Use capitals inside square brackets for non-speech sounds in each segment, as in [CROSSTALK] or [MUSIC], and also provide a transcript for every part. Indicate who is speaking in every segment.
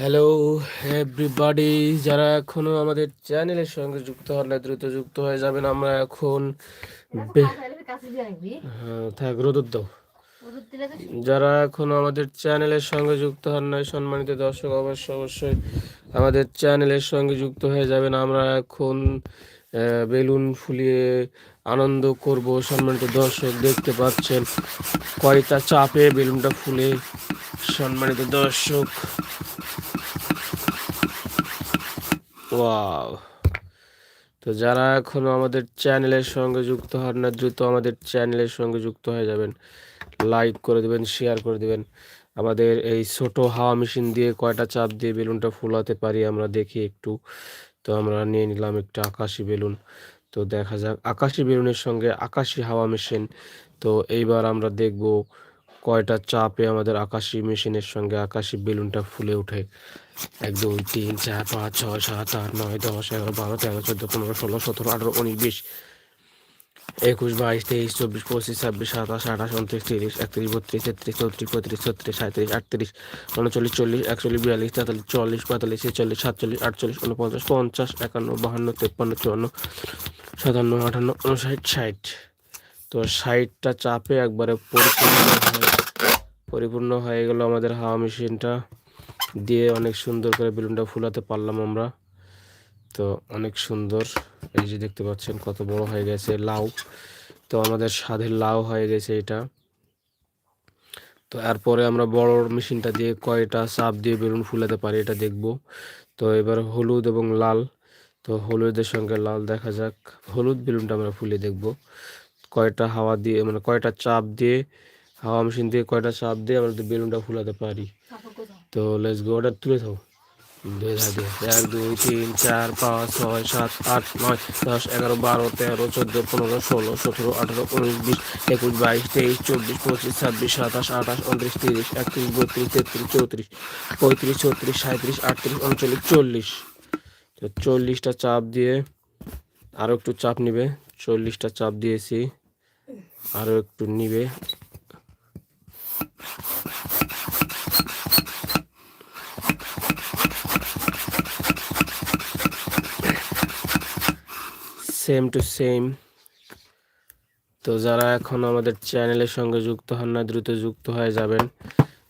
Speaker 1: hello everybody যারা এখনো আমাদের চ্যানেলের সঙ্গে যুক্ত হন না দ্রুত যুক্ত হয়ে যাবেন আমরা এখন হ্যাঁ, যারা এখনো আমাদের চ্যানেলের সঙ্গে যুক্ত হন নাই সম্মানিত দর্শক অবশ্যই অবশ্যই আমাদের চ্যানেলের সঙ্গে যুক্ত হয়ে যাবেন আমরা এখন বেলুন ফুলিয়ে আনন্দ করব সম্মানিত দর্শক দেখতে পাচ্ছেন কয়টা চাপে বেলুনটা ফুলে সম্মানিত দর্শক ওয়াও তো যারা এখনও আমাদের চ্যানেলের সঙ্গে যুক্ত হন না দ্রুত আমাদের চ্যানেলের সঙ্গে যুক্ত হয়ে যাবেন লাইক করে দেবেন শেয়ার করে দেবেন আমাদের এই ছোট হাওয়া মেশিন দিয়ে কয়টা চাপ দিয়ে বেলুনটা ফুলাতে পারি আমরা দেখি একটু তো আমরা নিয়ে নিলাম একটা আকাশি বেলুন তো দেখা যাক আকাশি বেলুনের সঙ্গে আকাশি হাওয়া মেশিন তো এইবার আমরা দেখবো কয়টা চাপে আমাদের আকাশি মেশিনের সঙ্গে আকাশি বেলুনটা ফুলে ওঠে এক দুই তিন চার পাঁচ ছয় সাত আট নয় দশ এগারো বারো তেরো চোদ্দো পনেরো ষোলো সতেরো আঠারো উনিশ বিশ একুশ বাইশ তেইশ চব্বিশ পঁচিশ ছাব্বিশ সাতাশ আঠাশ উনত্রিশ তিরিশ একত্রিশ বত্রিশ তেত্রিশ চৌত্রিশ পঁয়ত্রিশ ছত্রিশ সাঁত্রিশ আটত্রিশ উনচল্লিশ চল্লিশ একচল্লিশ বিয়াল্লিশ তেতাল্লিশ চল্লিশ পঁয়তাল্লিশ ছেচল্লিশ সাতচল্লিশ আটচল্লিশ উনপঞ্চাশ পঞ্চাশ একান্ন বাহান্ন তেপ্পান্ন চুয়ান্ন সাতান্ন আটান্ন উনষাট ষাট তো সাইডটা চাপে একবারে পরিপূর্ণ পরিপূর্ণ হয়ে গেল আমাদের হাওয়া মেশিনটা দিয়ে অনেক সুন্দর করে বেলুনটা ফুলাতে পারলাম আমরা তো অনেক সুন্দর এই যে দেখতে পাচ্ছেন কত বড় হয়ে গেছে লাউ তো আমাদের স্বাদের লাউ হয়ে গেছে এটা তো এরপরে আমরা বড় মেশিনটা দিয়ে কয়টা চাপ দিয়ে বেলুন ফুলাতে পারি এটা দেখব তো এবার হলুদ এবং লাল তো হলুদের সঙ্গে লাল দেখা যাক হলুদ বেলুনটা আমরা ফুলে দেখব কয়টা হাওয়া দিয়ে মানে কয়টা চাপ দিয়ে হাওয়া মেশিন দিয়ে কয়টা চাপ দিয়ে আমরা বেলুনটা ফুলাতে পারি তো লেস গো অর্ডার তুলে থাও এক দুই তিন চার পাঁচ ছয় সাত আট নয় দশ এগারো বারো তেরো চোদ্দ পনেরো ষোলো সতেরো আঠেরো উনিশ বিশ একুশ বাইশ তেইশ চব্বিশ পঁচিশ ছাব্বিশ সাতাশ আঠাশ উনত্রিশ তিরিশ একত্রিশ বত্রিশ তেত্রিশ চৌত্রিশ পঁয়ত্রিশ ছত্রিশ সাঁত্রিশ আটত্রিশ উনচল্লিশ চল্লিশ তো চল্লিশটা চাপ দিয়ে আরও একটু চাপ নিবে চল্লিশটা চাপ দিয়েছি আরও একটু নিবে সেম টু সেম তো যারা এখন আমাদের চ্যানেলের সঙ্গে যুক্ত হন না দ্রুত যুক্ত হয়ে যাবেন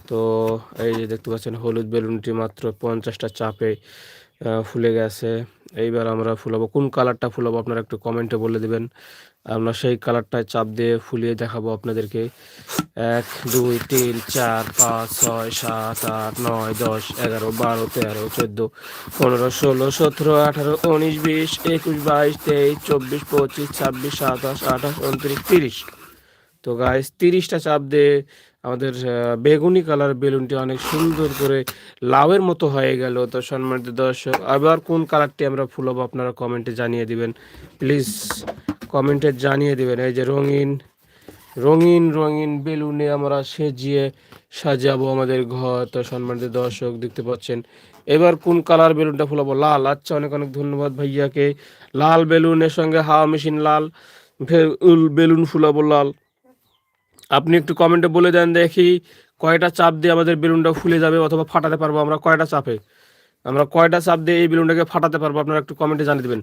Speaker 1: তো এই যে দেখতে পাচ্ছেন হলুদ বেলুনটি মাত্র পঞ্চাশটা চাপে ফুলে গেছে এইবার আমরা ফুলাবো কোন কালারটা ফুলাবো আপনারা একটু কমেন্টে বলে দেবেন আমরা সেই কালারটায় চাপ দিয়ে ফুলিয়ে দেখাবো আপনাদেরকে এক দুই তিন চার পাঁচ ছয় সাত আট নয় দশ এগারো বারো তেরো চোদ্দো পনেরো ষোলো সতেরো আঠারো উনিশ বিশ একুশ বাইশ তেইশ চব্বিশ পঁচিশ ছাব্বিশ সাতাশ আঠাশ উনত্রিশ তিরিশ তো গাইস তিরিশটা চাপ দিয়ে আমাদের বেগুনি কালার বেলুনটি অনেক সুন্দর করে লাউয়ের মতো হয়ে গেল তো সম্মানিত দর্শক আবার কোন কালারটি আমরা হবো আপনারা কমেন্টে জানিয়ে দিবেন প্লিজ কমেন্টে জানিয়ে দিবেন এই যে রঙিন রঙিন রঙিন বেলুনে আমরা সেজিয়ে সাজাবো আমাদের ঘর তো সম্মানিত দর্শক দেখতে পাচ্ছেন এবার কোন কালার বেলুনটা ফুলাবো লাল আচ্ছা অনেক অনেক ধন্যবাদ ভাইয়াকে লাল বেলুনের সঙ্গে হাওয়া মেশিন লাল বেলুন ফুলাবো লাল আপনি একটু কমেন্টে বলে দেন দেখি কয়টা চাপ দিয়ে আমাদের বেলুনটা ফুলে যাবে অথবা ফাটাতে পারবো আমরা কয়টা চাপে আমরা কয়টা চাপ দিয়ে এই বেলুনটাকে ফাটাতে পারবো আপনারা একটু কমেন্টে জানিয়ে দেবেন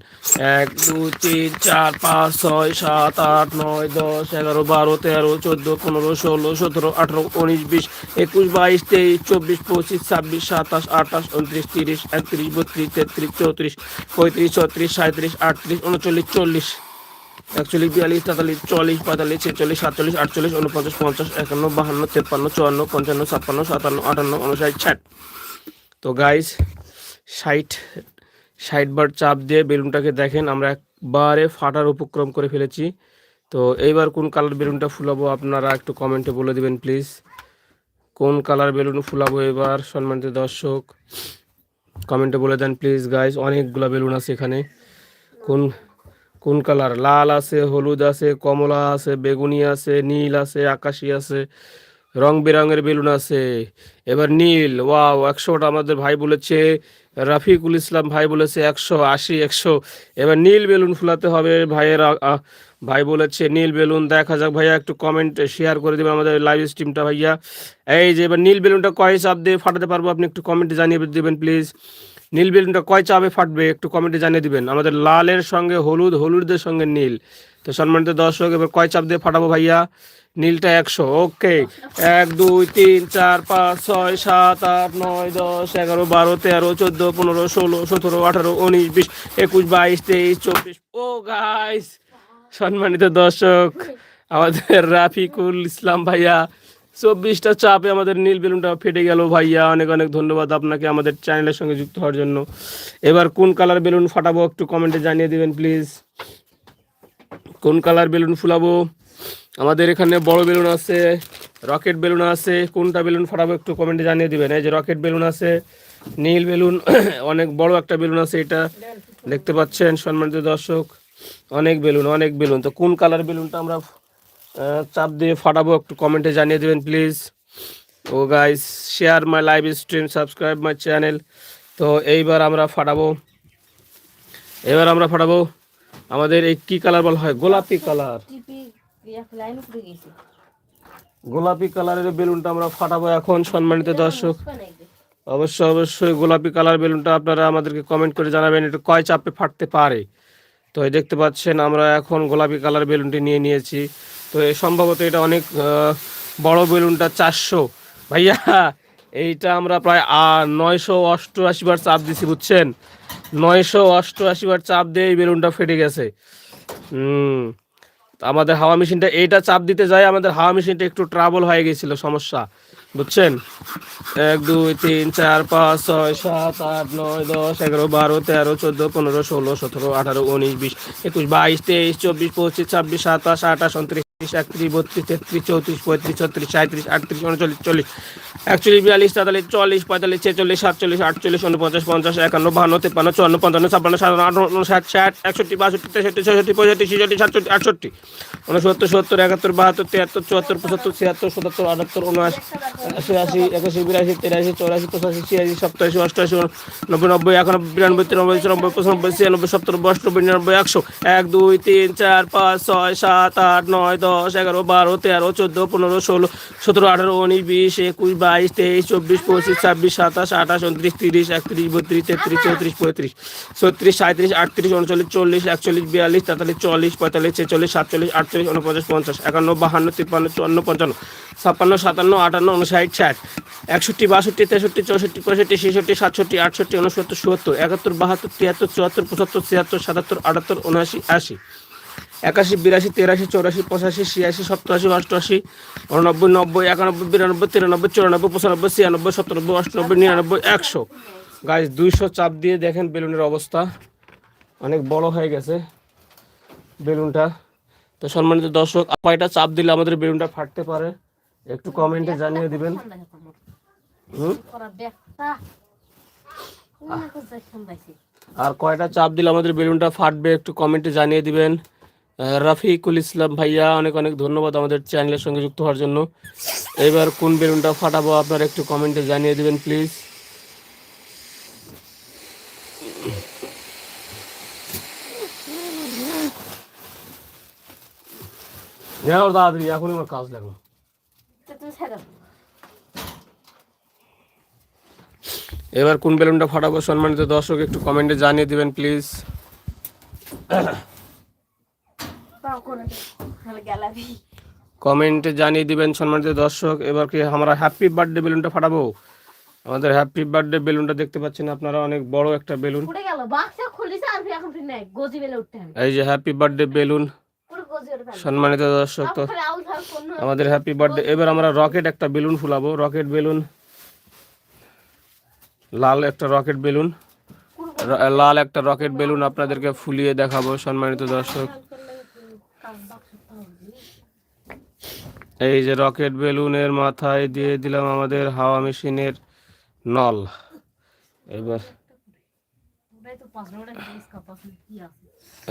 Speaker 1: এক দু তিন চার পাঁচ ছয় সাত আট নয় দশ এগারো বারো তেরো চোদ্দো পনেরো ষোলো সতেরো আঠেরো উনিশ বিশ একুশ বাইশ তেইশ চব্বিশ পঁচিশ ছাব্বিশ সাতাশ আঠাশ উনত্রিশ তিরিশ একত্রিশ বত্রিশ তেত্রিশ চৌত্রিশ পঁয়ত্রিশ ছত্রিশ সাঁত্রিশ আটত্রিশ উনচল্লিশ চল্লিশ একচল্লিশ বিয়াল্লিশ তেতাল্লিশ চল্লিশ পঁয়তাল্লিশ ছেচল্লিশ সাতচল্লিশ আটচল্লিশ উনপঞ্চাশ পঞ্চাশ একান্ন বাহান্ন তেপ্পান্ন চুয়ান্ন পঞ্চান্ন ছাপ্পান্ন সাতান্ন আটান্ন উনষাট ষাট তো গাইস ষাট ষাট বার চাপ দিয়ে বেলুনটাকে দেখেন আমরা একবারে ফাটার উপক্রম করে ফেলেছি তো এইবার কোন কালার বেলুনটা ফুলাবো আপনারা একটু কমেন্টে বলে দেবেন প্লিজ কোন কালার বেলুন ফুলাবো এবার সম্মানিত দর্শক কমেন্টে বলে দেন প্লিজ গাইস অনেকগুলো বেলুন আছে এখানে কোন কোন কালার লাল আছে হলুদ আছে কমলা আছে বেগুনি আছে নীল আছে আকাশি আছে রং বেরঙের বেলুন আছে এবার নীল ওয়াও একশোটা আমাদের ভাই বলেছে রাফিকুল ইসলাম ভাই বলেছে একশো আশি একশো এবার নীল বেলুন ফুলাতে হবে ভাইয়ের ভাই বলেছে নীল বেলুন দেখা যাক ভাইয়া একটু কমেন্ট শেয়ার করে দেবেন আমাদের লাইভ স্ট্রিমটা ভাইয়া এই যে এবার নীল বেলুনটা কয় হিসাব দিয়ে ফাটাতে পারবো আপনি একটু কমেন্ট জানিয়ে দেবেন প্লিজ নীল বেলুনটা কয় চাপে ফাটবে একটু কমেন্টে জানিয়ে দিবেন আমাদের লালের সঙ্গে হলুদ হলুদের সঙ্গে নীল তো সম্মানিত দর্শক এবার কয় চাপ দিয়ে ফাটাবো ভাইয়া নীলটা একশো ওকে এক দুই তিন চার পাঁচ ছয় সাত আট নয় দশ এগারো বারো তেরো চোদ্দ পনেরো ষোলো সতেরো আঠারো উনিশ বিশ একুশ বাইশ তেইশ চব্বিশ ও গাইস সম্মানিত দর্শক আমাদের রাফিকুল ইসলাম ভাইয়া চব্বিশটা চাপে আমাদের নীল বেলুনটা ফেটে গেল ভাইয়া অনেক অনেক ধন্যবাদ আপনাকে আমাদের চ্যানেলের সঙ্গে যুক্ত হওয়ার জন্য এবার কোন কালার বেলুন ফাটাবো একটু কমেন্টে জানিয়ে দেবেন প্লিজ কোন কালার বেলুন ফুলাবো আমাদের এখানে বড় বেলুন আছে রকেট বেলুন আছে কোনটা বেলুন ফাটাবো একটু কমেন্টে জানিয়ে দেবেন এই যে রকেট বেলুন আছে নীল বেলুন [CLEARS THROAT] অনেক বড় একটা বেলুন আছে এটা দেখতে পাচ্ছেন সম্মানিত দর্শক অনেক বেলুন অনেক বেলুন তো কোন কালার বেলুনটা আমরা চাপ দিয়ে ফাটাবো একটু কমেন্টে জানিয়ে দেবেন প্লিজ ও guys share my live stream subscribe my channel তো এইবার আমরা ফাটাবো এবার আমরা ফাটাবো আমাদের এই কি কালার বলা হয় গোলাপি কালার গোলাপি কালারের বেলুনটা আমরা ফাটাবো এখন সম্মানিত দর্শক অবশ্যই অবশ্যই গোলাপি কালার বেলুনটা আপনারা আমাদেরকে কমেন্ট করে জানাবেন এটা কয় চাপে ফাটতে পারে তো দেখতে পাচ্ছেন আমরা এখন গোলাপি কালার বেলুনটি নিয়ে নিয়েছি তো সম্ভবত এটা অনেক বড় বেলুনটা চারশো ভাইয়া এইটা আমরা প্রায় নয়শো অষ্টআশি বার চাপ দিছি বুঝছেন নয়শো অষ্টআশি বার চাপ দিয়ে এই বেলুনটা ফেটে গেছে হুম আমাদের হাওয়া মেশিনটা এইটা চাপ দিতে যায় আমাদের হাওয়া মেশিনটা একটু ট্রাভেল হয়ে গেছিল সমস্যা বুঝছেন এক দুই তিন চার পাঁচ ছয় সাত আট নয় দশ এগারো বারো তেরো চোদ্দো পনেরো ষোলো সতেরো আঠারো উনিশ বিশ একুশ বাইশ তেইশ চব্বিশ পঁচিশ ছাব্বিশ সাতাশ আঠাশ উনত্রিশ একত্রিশ একত্রিশ বত্রিশ তেত্রিশ চৌত্রিশ পঁয়ত্রিশ ছত্রিশ সাঁত্রিশ আটত্রিশ উনচল্লিশ চল্লিশ একচল্লিশ বিয়াল্লিশ তেতাল্লিশ চল্লিশ পঁয়তাল্লিশ ছেচল্লিশ সাতচল্লিশ আটচল্লিশ উনপঞ্চাশ পঞ্চাশ একান্ন বাহান্ন তেপান্ন চুয়ান্ন পঞ্চান্ন ছাপান্ন সাতান্ন আটান্ন ষাট ষাট একষট্টি বাষট্টি তেষট্টি ছষট্টি পঁয়ষট্টি ছেষট্টি সাতষট্টি আটষট্টি উনসত্তর সত্তর একাত্তর বাহাত্তর তিয়াত্তর চুয়াত্তর পঁচাত্তর ছিয়াত্তর সাতাত্তর আটাত্তর উনআশি আশি একাশি বিরাশি তিরাশি চৌরাশি পঁচাশি ছিয়াশি সপ্তাশি অষ্টআশি নব্বই নব্বই একানব্বই বিরানব্বই তিরানব্বই চুরানব্বই পঁচানব্বই ছিয়ানব্বই সত্তর অষ্টানব্বই নিরানব্বই একশো এক দুই তিন চার পাঁচ ছয় সাত আট নয় দশ দশ এগারো বারো তেরো চোদ্দো পনেরো ষোলো সতেরো আঠারো উনিশ বিশ একুশ বাইশ তেইশ চব্বিশ পঁচিশ ছাব্বিশ সাতাশ আঠাশ উনত্রিশ তিরিশ একত্রিশ বত্রিশ তেত্রিশ চৌত্রিশ পঁয়ত্রিশ ছত্রিশ সাঁত্রিশ আটত্রিশ উনচল্লিশ চল্লিশ একচল্লিশ বিয়াল্লিশ তেতাল্লিশ চল্লিশ পঁয়তাল্লিশ ছেচল্লিশ সাতচল্লিশ আটচল্লিশ উনপঞ্চাশ পঞ্চাশ একান্ন বাহান্ন তিপ্পান্ন চুয়ান্ন পঞ্চান্ন ছাপ্পান্ন সাতান্ন আটান্ন উনষাট ষাট একষট্টি বাষট্টি তেষট্টি চৌষট্টি পঁয়ষট্টি ছেষট্টি সাতষট্টি আটষট্টি উনসত্তর সত্তর একাত্তর বাহাত্তর তিয়াত্তর চুয়াত্তর পঁচাত্তর ছিয়াত্তর সাতাত্তর আটাত্তর উনআশি আশি একাশি বিরাশি তেরাশি চৌরাশি পঁচাশি ছিয়াশি সপ্তাশি অষ্টআশি উননব্বই নব্বই একানব্বই বিরানব্বই তিরানব্বই চুরানব্বই পঁচানব্বই ছিয়ানব্বই সাতানব্বই অষ্টানব্বই নিরানব্বই একশো গাছ দুইশো চাপ দিয়ে দেখেন বেলুনের অবস্থা অনেক বড় হয়ে গেছে বেলুনটা তো সম্মানিত দর্শক কয়টা চাপ দিলে আমাদের বেলুনটা ফাটতে পারে একটু কমেন্টে জানিয়ে দিবেন আর কয়টা চাপ দিলে আমাদের বেলুনটা ফাটবে একটু কমেন্টে জানিয়ে দিবেন রাফিকুল ইসলাম ভাইয়া অনেক অনেক ধন্যবাদ আমাদের চ্যানেলের সঙ্গে যুক্ত হওয়ার জন্য এবার কোন বেলুনটা ফাটাবো আপনারা একটু কমেন্টে জানিয়ে দেবেন প্লিজ হ্যাঁ তাড়াতাড়ি এখনই আমার কাজ লাগলো এবার কোন বেলুনটা ফাটাবো সম্মানিত দর্শক একটু কমেন্টে জানিয়ে দেবেন প্লিজ কমেন্টে জানিয়ে দিবেন সম্মানিত দর্শক এবার কি আমরা হ্যাপি বার্থডে বেলুনটা ফাটাবো আমাদের হ্যাপি বার্থডে বেলুনটা দেখতে পাচ্ছেন আপনারা অনেক বড় একটা বেলুন এই যে হ্যাপি বার্থডে বেলুন সম্মানিত দর্শক তো আমাদের হ্যাপি বার্থডে এবার আমরা রকেট একটা বেলুন ফুলাবো রকেট বেলুন লাল একটা রকেট বেলুন লাল একটা রকেট বেলুন আপনাদেরকে ফুলিয়ে দেখাবো সম্মানিত দর্শক এই যে রকেট বেলুনের মাথায় দিয়ে দিলাম আমাদের হাওয়া মেশিনের নল এবার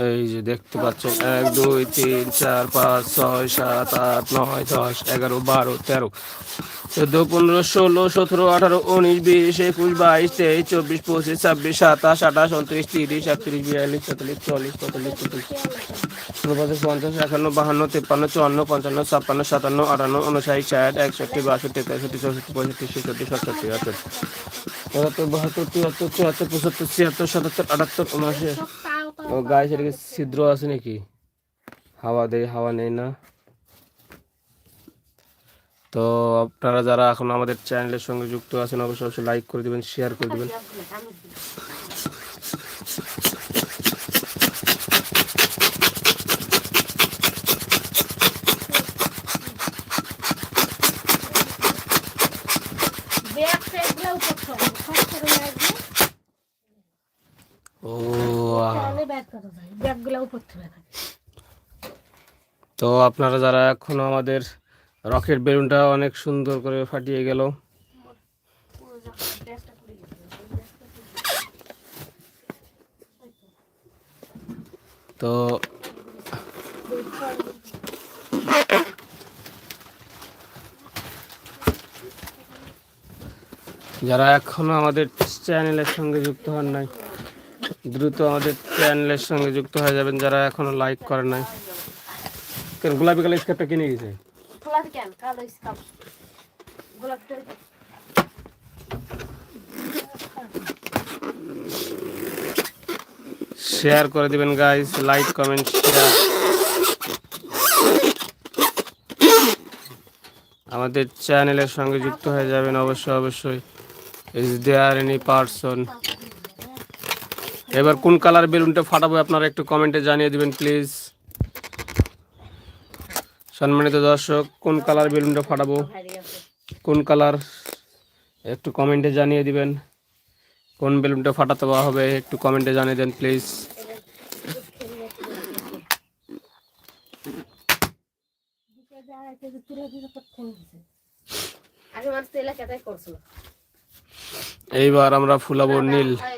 Speaker 1: এই যে দেখতে পাচ্ছ এক দুই তিন চার পাঁচ ছয় সাত আট নয় দশ এগারো বারো তেরো চোদ্দ পনেরো ষোলো সতেরো আঠারো উনিশ বিশ একুশ বাইশ তেইশ চব্বিশ পঁচিশ ছাব্বিশ সাতাশ আঠাশ উনত্রিশ তিরিশ একত্রিশ বিয়াল্লিশ ছত্রিশ চল্লিশ পঁয়তাল্লিশ চল্লিশ পঞ্চাশ পঞ্চাশ একান্ন বাহান্ন তিপ্পান্ন চুয়ান্ন পঞ্চান্ন ছাপ্পান্ন সাতান্ন আটান্ন উনষাট ষাট একষট্টি বাষট্টি তেষট্টি চৌষট্টি পঁয়ষট্টি ছেষট্টি সাতষট্টি আটষট্টি বাহাত্তর তিয়াত্তর চুয়াত্তর পঁচাত্তর ছিয়াত্তর সাতাত্তর আটাত্তর মাসে ও গায়ে সেটাকে ছিদ্র আছে নাকি হাওয়া দেয় হাওয়া নেই না তো আপনারা যারা এখন আমাদের চ্যানেলের সঙ্গে যুক্ত আছেন অবশ্যই অবশ্যই লাইক করে দেবেন শেয়ার করে দেবেন তো আপনারা যারা এখনও আমাদের রকেট বেলুনটা অনেক সুন্দর করে ফাটিয়ে গেল তো যারা এখনো আমাদের চ্যানেলের সঙ্গে যুক্ত হন নাই দ্রুত আমাদের চ্যানেলের সঙ্গে যুক্ত হয়ে যাবেন যারা এখনো লাইক করে নাই কেন গোলাপি কালার স্কার্পটা কিনে গেছে শেয়ার করে দিবেন গাইস লাইক কমেন্ট শেয়ার আমাদের চ্যানেলের সঙ্গে যুক্ত হয়ে যাবেন অবশ্যই অবশ্যই ইজ দেয়ার এনি পার্সন এবার কোন কালার বেলুনটা ফাটাবো আপনারা একটু কমেন্টে জানিয়ে দিবেন প্লিজ সম্মানিত দর্শক কোন কালার বেলুনটা ফাটাবো কোন কালার একটু কমেন্টে জানিয়ে দিবেন কোন বেলুনটা ফাটাতে হবে একটু কমেন্টে জানিয়ে দেন প্লিজ এইবার আমরা ফুলাবো নীল হ্যাঁ,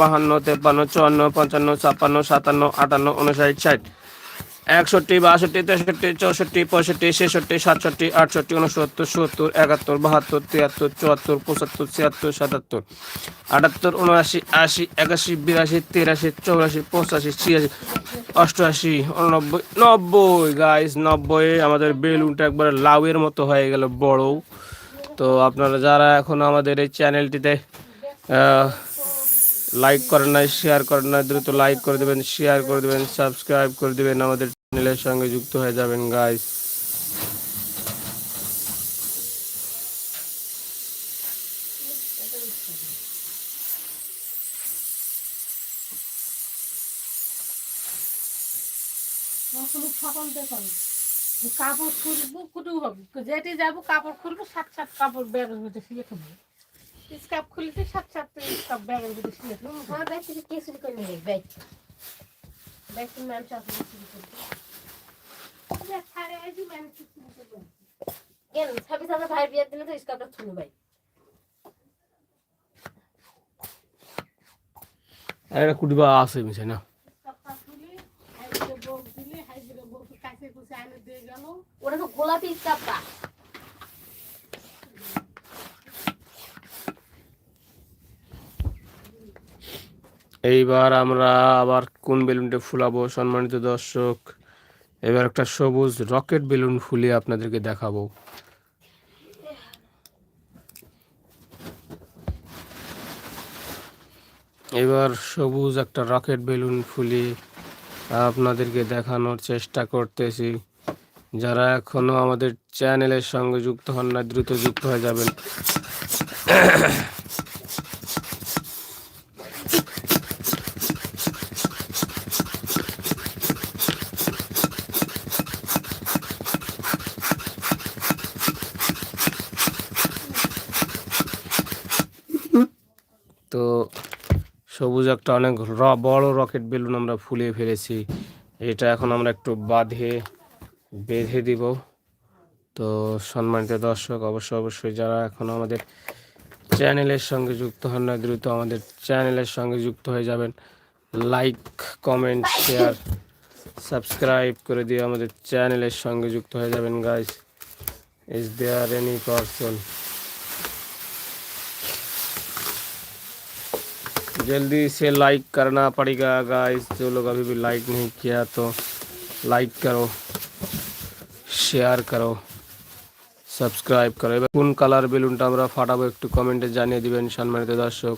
Speaker 1: বাহান্ন তেপ্পান্ন চুয়ান্ন পঞ্চান্ন ছাপ্পান্ন সাতান্ন আটান্ন উনষাট ষাট একষট্টি বাষট্টি তেষট্টি চৌষট্টি পঁয়ষট্টি ছেষট্টি সাতষট্টি আটষট্টি উনসত্তর সত্তর একাত্তর বাহাত্তর তিয়াত্তর চুয়াত্তর পঁচাত্তর ছিয়াত্তর সাতাত্তর আটাত্তর উনআশি আশি একাশি বিরাশি তিরাশি চৌরাশি পঁচাশি ছিয়াশি অষ্টআশি উননব্বই নব্বই গাইস নব্বই আমাদের বেলুনটা একবারে লাউয়ের মতো হয়ে গেল বড় তো আপনারা যারা এখন আমাদের এই চ্যানেলটিতে লাইক করেন নাই শেয়ার করেন না দ্রুত লাইক করে দেবেন শেয়ার করে দেবেন সাবস্ক্রাইব করে দেবেন আমাদের চ্যানেলের সঙ্গে যুক্ত হয়ে যাবেন গাইস
Speaker 2: কাপড় খুলবো কুটু হবে যেটি যাবো কাপড় খুলবো সাত সাত কাপড় বের হতে শিখে স্কাপ খুলতে সাত সাতটা স্কাপ ব্যাগের ভিতরে শুয়ে হুম হ্যাঁ, আমার ব্যাগ থেকে কে চুরি করে নিয়ে ব্যাগ ব্যাগ তুমি মানুষ আসলে চুরি করবে আচ্ছা, কেন ছাব্বিশ হাজার ভাই বিয়ার দিলে তো স্কাপটা ছুনো ভাই
Speaker 1: আর আছে না এইবার আমরা আবার কোন বেলুনটা ফুলাবো সম্মানিত দর্শক এবার একটা সবুজ রকেট বেলুন ফুলিয়ে আপনাদেরকে দেখাবো এবার সবুজ একটা রকেট বেলুন ফুলিয়ে আপনাদেরকে দেখানোর চেষ্টা করতেছি যারা এখনো আমাদের চ্যানেলের সঙ্গে যুক্ত হন না দ্রুত যুক্ত হয়ে যাবেন একটা অনেক বড় রকেট বেলুন আমরা ফুলিয়ে ফেলেছি এটা এখন আমরা একটু বাঁধে বেঁধে দিব তো সম্মানিত দর্শক অবশ্যই অবশ্যই যারা এখন আমাদের চ্যানেলের সঙ্গে যুক্ত হন না দ্রুত আমাদের চ্যানেলের সঙ্গে যুক্ত হয়ে যাবেন লাইক কমেন্ট শেয়ার সাবস্ক্রাইব করে দিয়ে আমাদের চ্যানেলের সঙ্গে যুক্ত হয়ে যাবেন guys is there any person जल्दी से लाइक करना पड़ेगा गाइस जो लोग अभी भी लाइक नहीं किया तो लाइक करो शेयर करो सब्सक्राइब करो कौन कलर बिल उठा फटाफट एक कमेंटे जान दीबें सम्मानित दर्शक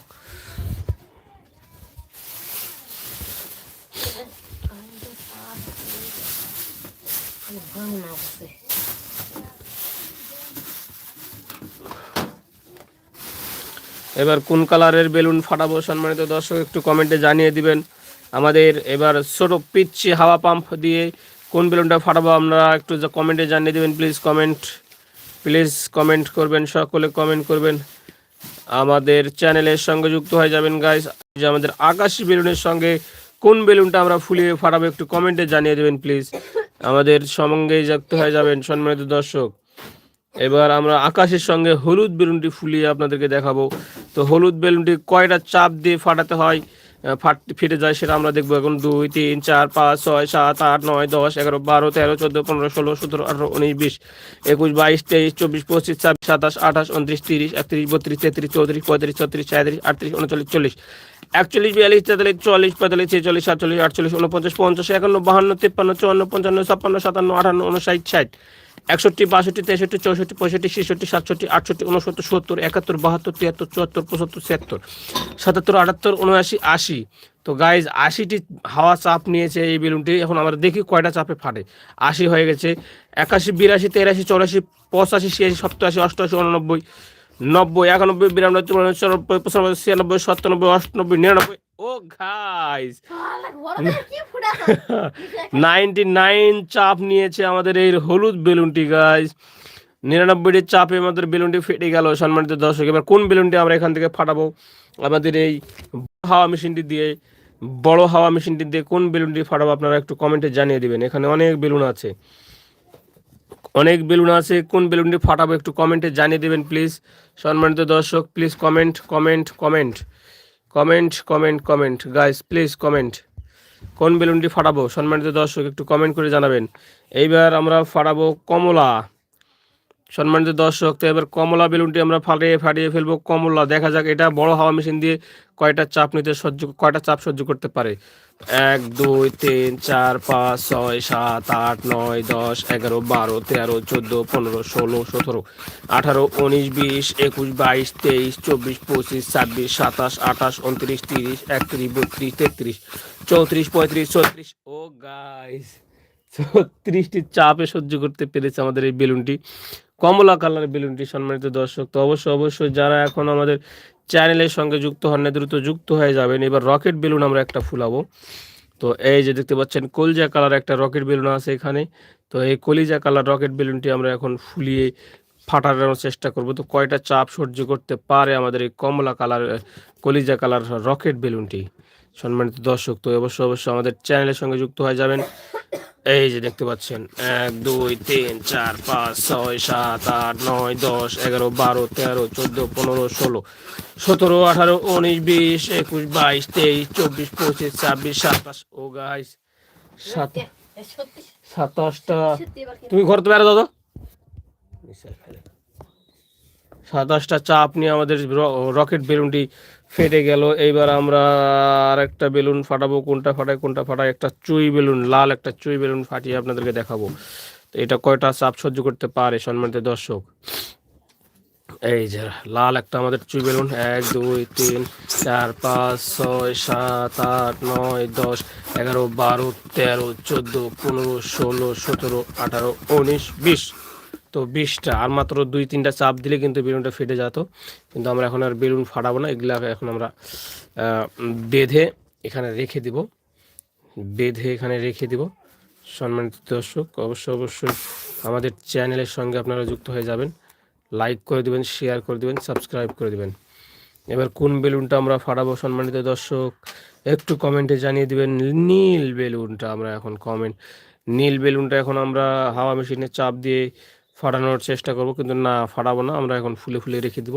Speaker 1: এবার কোন কালারের বেলুন ফাটাবো সম্মানিত দর্শক একটু কমেন্টে জানিয়ে দিবেন আমাদের এবার ছোটো পিচ্ছি হাওয়া পাম্প দিয়ে কোন বেলুনটা ফাটাবো আমরা একটু কমেন্টে জানিয়ে দেবেন প্লিজ কমেন্ট প্লিজ কমেন্ট করবেন সকলে কমেন্ট করবেন আমাদের চ্যানেলের সঙ্গে যুক্ত হয়ে যাবেন গাইস যে আমাদের আকাশি বেলুনের সঙ্গে কোন বেলুনটা আমরা ফুলিয়ে ফাটাবো একটু কমেন্টে জানিয়ে দেবেন প্লিজ আমাদের সঙ্গে যুক্ত হয়ে যাবেন সম্মানিত দর্শক এবার আমরা আকাশের সঙ্গে হলুদ বেলুনটি ফুলিয়ে আপনাদেরকে দেখাবো তো হলুদ বেলুনটি কয়টা চাপ দিয়ে ফাটাতে হয় ফাট ফেটে যায় সেটা আমরা দেখবো এখন দুই তিন চার পাঁচ ছয় সাত আট নয় দশ এগারো বারো তেরো চোদ্দো পনেরো ষোলো সতেরো আঠারো উনিশ বিশ একুশ বাইশ তেইশ চব্বিশ পঁচিশ ছাব্বিশ সাতাশ আঠাশ উনত্রিশ তিরিশ একত্রিশ বত্রিশ তেত্রিশ চৌত্রিশ পঁয়ত্রিশ ছত্রিশ ছয়ত্রিশ আটত্রিশ উনচল্লিশ চল্লিশ একচল্লিশ বিয়াল্লিশ তেতাল্লিশ চল্লিশ পঁয়তাল্লিশ ছেচল্লিশ সাতচল্লিশ আটচল্লিশ উনপঞ্চাশ পঞ্চাশ একান্ন বাহান্ন তিপ্পান্ন চুয়ান্ন পঞ্চান্ন ছাপ্পান্ন সাতান্ন আটান্ন উনষাট ষাট একষট্টি বাষট্টি তেষট্টি চৌষট্টি পঁয়ষট্টি ছেষট্টি সাতষট্টি আটষট্টি উনসত্তর সত্তর একাত্তর বাহাত্তর তিয়াত্তর চুয়াত্তর পঁচাত্তর ছিয়াত্তর সাতাত্তর আটাত্তর উনআশি আশি তো গাইজ আশিটি হাওয়া চাপ নিয়েছে এই বেলুনটি এখন আমরা দেখি কয়টা চাপে ফাটে আশি হয়ে গেছে একাশি বিরাশি তেরাশি চৌরাশি পঁচাশি ছিয়াশি সপ্তাশি অষ্টআশি উননব্বই নব্বই একানব্বই বিরানব্বই চুরানব্বই চুরানব্বই পঁচানব্বই ছিয়ানব্বই সাতানব্বই অষ্টানব্বই নিরানব্বই ও গাইস নাইনটি নাইন চাপ নিয়েছে আমাদের এই হলুদ বেলুনটি গাইস নিরানব্বইটি চাপে আমাদের বেলুনটি ফেটে গেল সম্মানিত দর্শক এবার কোন বেলুনটি আমরা এখান থেকে ফাটাবো আমাদের এই হাওয়া মেশিনটি দিয়ে বড় হাওয়া মেশিনটি দিয়ে কোন বেলুনটি ফাটাবো আপনারা একটু কমেন্টে জানিয়ে দিবেন এখানে অনেক বেলুন আছে অনেক বেলুন আছে কোন বেলুনটি ফাটাবো একটু কমেন্টে জানিয়ে দেবেন প্লিজ সম্মানিত দর্শক please comment comment comment comment comment comment guys please comment কোন বেলুনটি ফাটাবো সম্মানিত দর্শক একটু কমেন্ট করে জানাবেন এইবার আমরা ফাটাবো কমলা সম্মানিত দর্শক তো এবার কমলা বেলুনটি আমরা ফাটিয়ে ফাটিয়ে ফেলবো কমলা দেখা যাক এটা বড় হাওয়া মেশিন দিয়ে কয়টা চাপ নিতে সহ্য কয়টা চাপ সহ্য করতে পারে এক দুই তিন চার পাঁচ ছয় সাত আট নয় দশ এগারো বারো তেরো চোদ্দো পনেরো ষোলো সতেরো আঠারো উনিশ বিশ একুশ বাইশ তেইশ চব্বিশ পঁচিশ ছাব্বিশ সাতাশ আঠাশ উনত্রিশ তিরিশ একত্রিশ বত্রিশ তেত্রিশ চৌত্রিশ পঁয়ত্রিশ ছত্রিশ ও গাইস ছত্রিশটি চাপে সহ্য করতে পেরেছে আমাদের এই বেলুনটি কমলা কালার বেলুনটি সম্মানিত দর্শক তো অবশ্যই অবশ্যই যারা এখন আমাদের চ্যানেলের সঙ্গে যুক্ত হন দ্রুত যুক্ত হয়ে যাবেন এবার রকেট বেলুন আমরা একটা ফুলাবো তো এই যে দেখতে পাচ্ছেন কলজা কালার একটা রকেট বেলুন আছে এখানে তো এই কলিজা কালার রকেট বেলুনটি আমরা এখন ফুলিয়ে ফাটানোর চেষ্টা করব তো কয়টা চাপ সহ্য করতে পারে আমাদের এই কমলা কালার কলিজা কালার রকেট বেলুনটি সম্মানিত দর্শক তো অবশ্যই অবশ্যই আমাদের চ্যানেলের সঙ্গে যুক্ত হয়ে যাবেন এই যে দেখতে পাচ্ছেন এক দুই তিন চার পাঁচ ছয় সাত আট নয় দশ এগারো বারো তেরো চোদ্দ পনেরো ষোলো সতেরো আঠারো উনিশ বিশ একুশ বাইশ তেইশ চব্বিশ পঁচিশ ছাব্বিশ সাতাশ ও গাইস সাত সাতাশটা তুমি ঘর তো বেড়া দাদা সাতাশটা চাপ নিয়ে আমাদের রকেট বেলুনটি ফেটে গেল এইবার আমরা আর একটা বেলুন ফাটাবো কোনটা ফাটাই কোনটা ফাটাই একটা চুই বেলুন লাল একটা চুই বেলুন ফাটিয়ে আপনাদেরকে দেখাবো তো এটা কয়টা চাপ সহ্য করতে পারে সম্মানিত দর্শক এই যে লাল একটা আমাদের চুই বেলুন এক দুই তিন চার পাঁচ ছয় সাত আট নয় দশ এগারো বারো তেরো চোদ্দো পনেরো ষোলো সতেরো আঠারো উনিশ বিশ তো বিষটা আর মাত্র দুই তিনটা চাপ দিলে কিন্তু বেলুনটা ফেটে যেত কিন্তু আমরা এখন আর বেলুন ফাটাবো না এগুলা এখন আমরা বেঁধে এখানে রেখে দিব বেঁধে এখানে রেখে দিব সম্মানিত দর্শক অবশ্যই অবশ্যই আমাদের চ্যানেলের সঙ্গে আপনারা যুক্ত হয়ে যাবেন লাইক করে দেবেন শেয়ার করে দেবেন সাবস্ক্রাইব করে দেবেন এবার কোন বেলুনটা আমরা ফাটাবো সম্মানিত দর্শক একটু কমেন্টে জানিয়ে দেবেন নীল বেলুনটা আমরা এখন কমেন্ট নীল বেলুনটা এখন আমরা হাওয়া মেশিনে চাপ দিয়ে ফাটানোর চেষ্টা করব কিন্তু না ফাটাবো না আমরা এখন ফুলে ফুলে রেখে দেব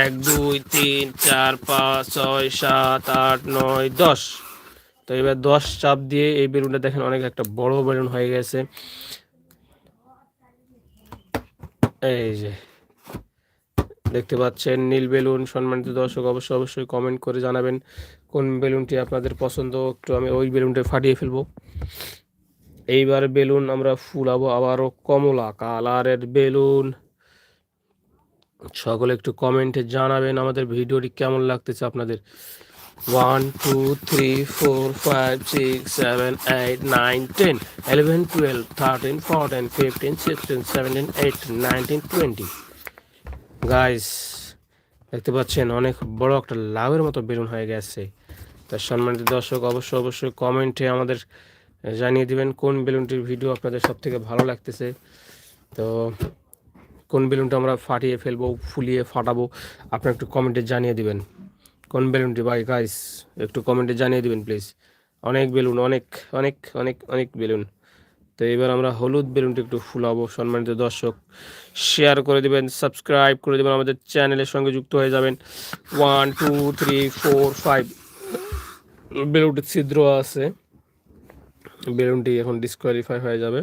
Speaker 1: এক দুই তিন চার পাঁচ ছয় সাত আট নয় দশ তো এবার দশ চাপ দিয়ে এই বেলুনটা দেখেন অনেক একটা বড় বেলুন হয়ে গেছে এই যে দেখতে পাচ্ছেন নীল বেলুন সম্মানিত দর্শক অবশ্যই অবশ্যই কমেন্ট করে জানাবেন কোন বেলুনটি আপনাদের পছন্দ একটু আমি ওই বেলুনটা ফাটিয়ে ফেলবো এইবার বেলুন আমরা ফুলাবো আবারও কমলা কালারের বেলুন সকলে একটু কমেন্টে জানাবেন আমাদের ভিডিওটি কেমন লাগতেছে আপনাদের one two three four five six seven eight nine ten eleven twelve thirteen fourteen fifteen sixteen seventeen eighteen nineteen twenty guys দেখতে পাচ্ছেন অনেক বড় একটা লাভের মতো বেলুন হয়ে গেছে তার সম্মানিত দর্শক অবশ্যই অবশ্যই কমেন্টে আমাদের জানিয়ে দিবেন কোন বেলুনটির ভিডিও আপনাদের সব থেকে ভালো লাগতেছে তো কোন বেলুনটা আমরা ফাটিয়ে ফেলবো ফুলিয়ে ফাটাবো আপনার একটু কমেন্টে জানিয়ে দিবেন কোন বেলুনটি বাই গাইস একটু কমেন্টে জানিয়ে দিবেন প্লিজ অনেক বেলুন অনেক অনেক অনেক অনেক বেলুন তো এবার আমরা হলুদ বেলুনটি একটু ফুলাবো সম্মানিত দর্শক শেয়ার করে দেবেন সাবস্ক্রাইব করে দেবেন আমাদের চ্যানেলের সঙ্গে যুক্ত হয়ে যাবেন one two three four five বেলুনটির ছিদ্র আছে বেলুনটি এখন ডিসকোয়ালিফাই হয়ে যাবে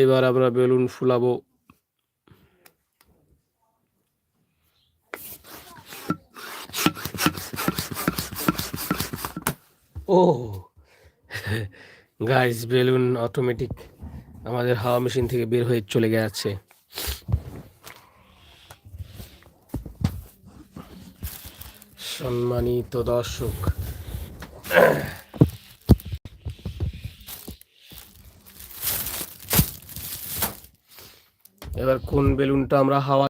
Speaker 1: এইবার আমরা বেলুন ফুলাবো ও গাইস বেলুন অটোমেটিক আমাদের হাওয়া মেশিন থেকে বের হয়ে চলে গেছে সম্মানিত দর্শক এবার কোন বেলুনটা আমরা হাওয়া